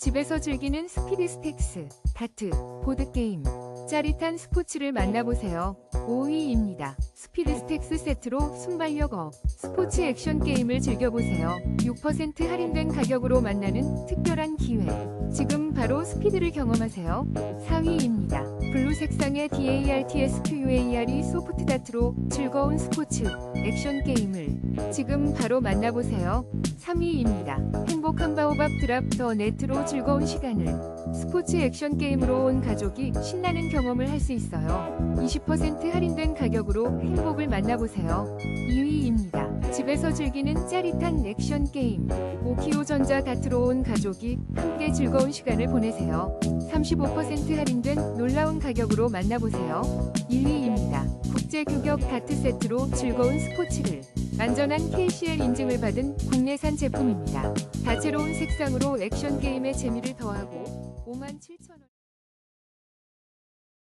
집에서 즐기는 스피드 스택스, 다트, 보드게임, 짜릿한 스포츠를 만나보세요. 5위입니다. 스피드 스택스 세트로 순발력 업, 스포츠 액션 게임을 즐겨보세요. 6% 할인된 가격으로 만나는 특별한 기회. 지금 바로 스피드를 경험하세요. 4위입니다. 블루 색상의 DARTSQUARE 소프트 다트로 즐거운 스포츠, 액션 게임을 지금 바로 만나보세요. 3위입니다. 행복한 바오밥 드랍 더 네트로 즐거운 시간을 스포츠 액션 게임으로 온 가족이 신나는 경험을 할 수 있어요. 20% 할인된 가격으로 행복을 만나보세요. 2위입니다. 집에서 즐기는 짜릿한 액션 게임. 오키오 전자 다트로 온 가족이 함께 즐거운 시간을 보내세요. 35% 할인된 놀라운 가격으로 만나보세요. 1위입니다. 국제 규격 다트 세트로 즐거운 스포츠를 안전한 KCL 인증을 받은 국내산 제품입니다. 다채로운 색상으로 액션 게임의 재미를 더하고 57,000원